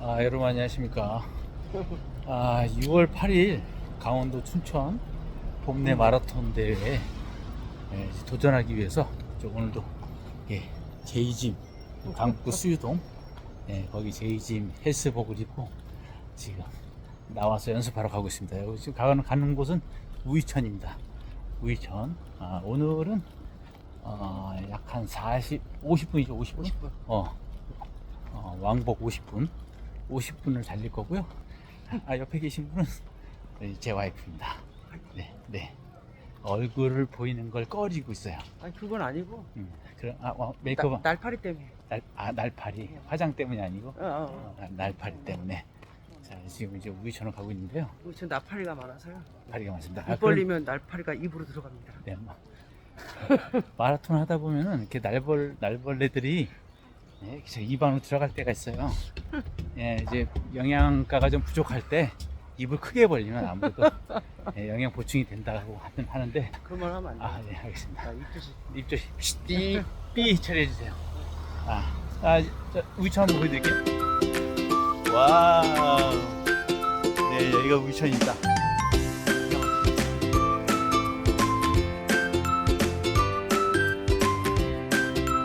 아, 여러분 안녕하십니까. 아, 6월 8일 강원도 춘천 봄내 마라톤 대회에 예, 도전하기 위해서 저 오늘도 예, 제이짐 강북구 수유동 예, 거기 제이짐 헬스복을 입고 지금 나와서 연습하러 가고 있습니다. 여기 지금 가는, 가는 곳은 우이천입니다. 우이천. 아, 오늘은 어, 약 한 40, 50분이죠, 50분? 50분. 어, 어, 왕복 50분, 50분을 달릴 거고요. 아, 옆에 계신 분은 네, 제 와이프입니다. 네, 네. 얼굴을 보이는 걸 꺼리고 있어요. 아니 그건 아니고 음, 그럼 아, 어, 메이크업 나, 날파리 때문에. 날, 아, 날파리 화장 때문이 아니고 어, 어, 어, 날파리 때문에. 자, 지금 이제 우이천을 가고 있는데요. 어. 지금 나파리가 많아서요. 파리가 많습니다. 아, 입 벌리면 날파리가 입으로 들어갑니다. 네, 마- 마라톤 하다 보면은 이렇게 날벌 날벌레들이 예, 저 입안으로 들어갈 때가 있어요. 예, 이제 영양가가 좀 부족할 때 입을 크게 벌리면 아무래도 예, 영양 보충이 된다고 하는- 하는데 그런 말 하면 안 돼. 아, 네, 알겠습니다. 아, 입듯이. 입 조심. 삐, 삐 처리해 주세요. 아, 아, 저 우이천 한번 보여드릴게요. 와우. 네, 여기가 우이천입니다.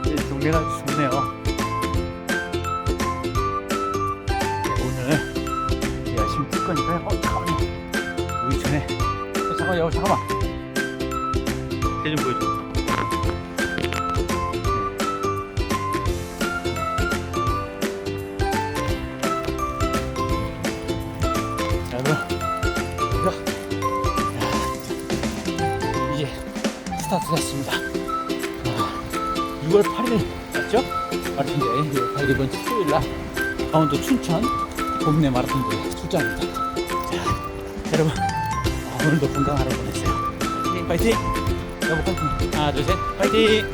네, 동네가 아주 좋네요. 뛸 거니까요. 어, 잠깐만요. 우이천에. 어, 잠깐만, 요 잠깐만. 쟤좀 보여줘. 스타트 됐습니다. 아, 6월 8일 맞죠? 대회 6월 8일 이번 주 수요일 날 강원도 춘천 봄내 마라톤 출장입니다. 자, 여러분 아, 오늘도 건강하러 보내세요. 파이팅! 여보 파이팅! 하나 둘 셋 파이팅!